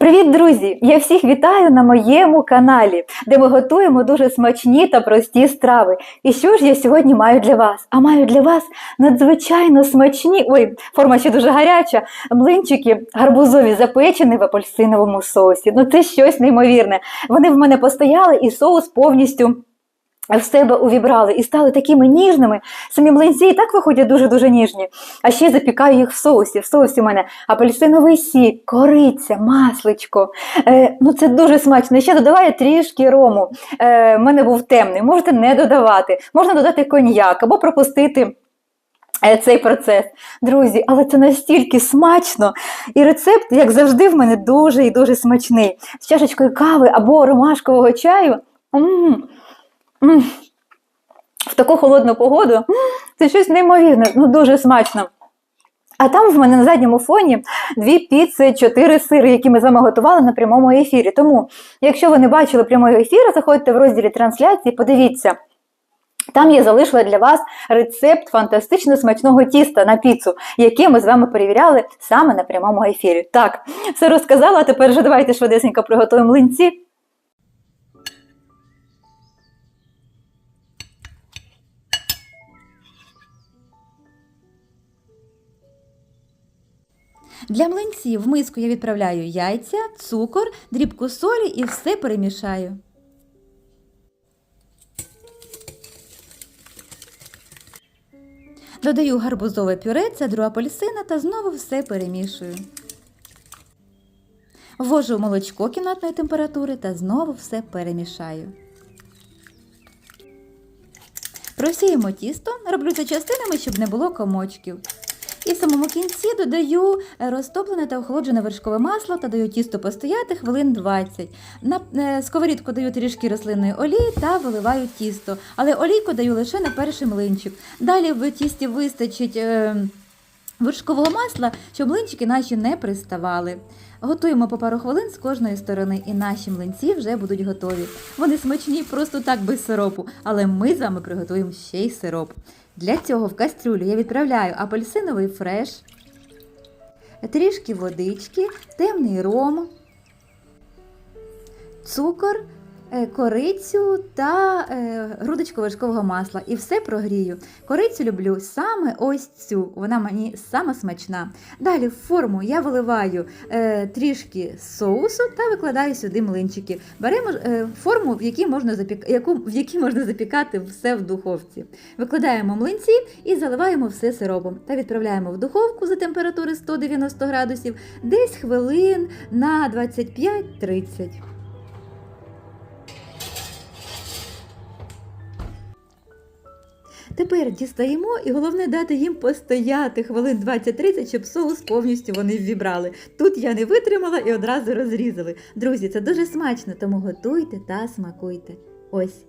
Привіт, друзі! Я всіх вітаю на моєму каналі, де ми готуємо дуже смачні та прості страви. І що ж я сьогодні маю для вас? А маю для вас надзвичайно смачні, ой, форма ще дуже гаряча, млинчики гарбузові запечені в апельсиновому соусі. Ну це щось неймовірне. Вони в мене постояли і соус повністю. В себе увібрали і стали такими ніжними. Самі млинці і так виходять дуже-дуже ніжні. А ще запікаю їх в соусі. В соусі у мене апельсиновий сік, кориця, масличко. Е, ну це дуже смачно. Ще додаваю трішки рому. Е, в мене був темний. Можете не додавати. Можна додати коньяк або пропустити. е, Цей процес, друзі, але це настільки смачно. І рецепт, як завжди, в мене дуже і дуже смачний. З чашечкою кави або ромашкового чаю. М-м. М. В таку холодну погоду це щось неймовірне, ну дуже смачно. А там в мене на задньому фоні дві піци, чотири сири, які ми з вами готували на прямому ефірі. Тому, якщо ви не бачили прямого ефіру, заходьте в розділі трансляції, подивіться. Там я залишила для вас рецепт фантастично смачного тіста на піцу, який ми з вами перевіряли саме на прямому ефірі. Так, все розказала, а тепер вже давайте швидесенько приготуємо млинці. Для млинців в миску я відправляю яйця, цукор, дрібку солі і все перемішаю. Додаю гарбузове пюре, цедру апельсина та знову все перемішую. Ввожу молочко кімнатної температури та знову все перемішаю. Просіємо тісто, роблю це частинами, щоб не було комочків. І в самому кінці додаю е, розтоплене та охолоджене вершкове масло та даю тісто постояти хвилин 20. На е, сковорідку даю трішки рослинної олії та виливаю тісто. Але олійку даю лише на перший млинчик. Далі в тісті вистачить е, вершкового масла, щоб млинчики наші не приставали. Готуємо по пару хвилин з кожної сторони, і наші млинці вже будуть готові. Вони смачні просто так без сиропу, але ми з вами приготуємо ще й сироп. Для цього в кастрюлю я відправляю апельсиновий фреш, трішки водички, темний ром, цукор, корицю та е, грудочку вершкового масла. І все прогрію. Корицю люблю саме ось цю, вона мені саме смачна. Далі в форму я виливаю е, трішки соусу та викладаю сюди млинчики. Беремо е, форму, в якій можна яку... в якій можна запікати все в духовці. Викладаємо млинці і заливаємо все сиропом та відправляємо в духовку за температури 190 градусів десь хвилин на 25-30. Тепер дістаємо і головне дати їм постояти хвилин 20-30, щоб соус повністю вони ввібрали. Тут я не витримала і одразу розрізали. Друзі, це дуже смачно, тому готуйте та смакуйте. Ось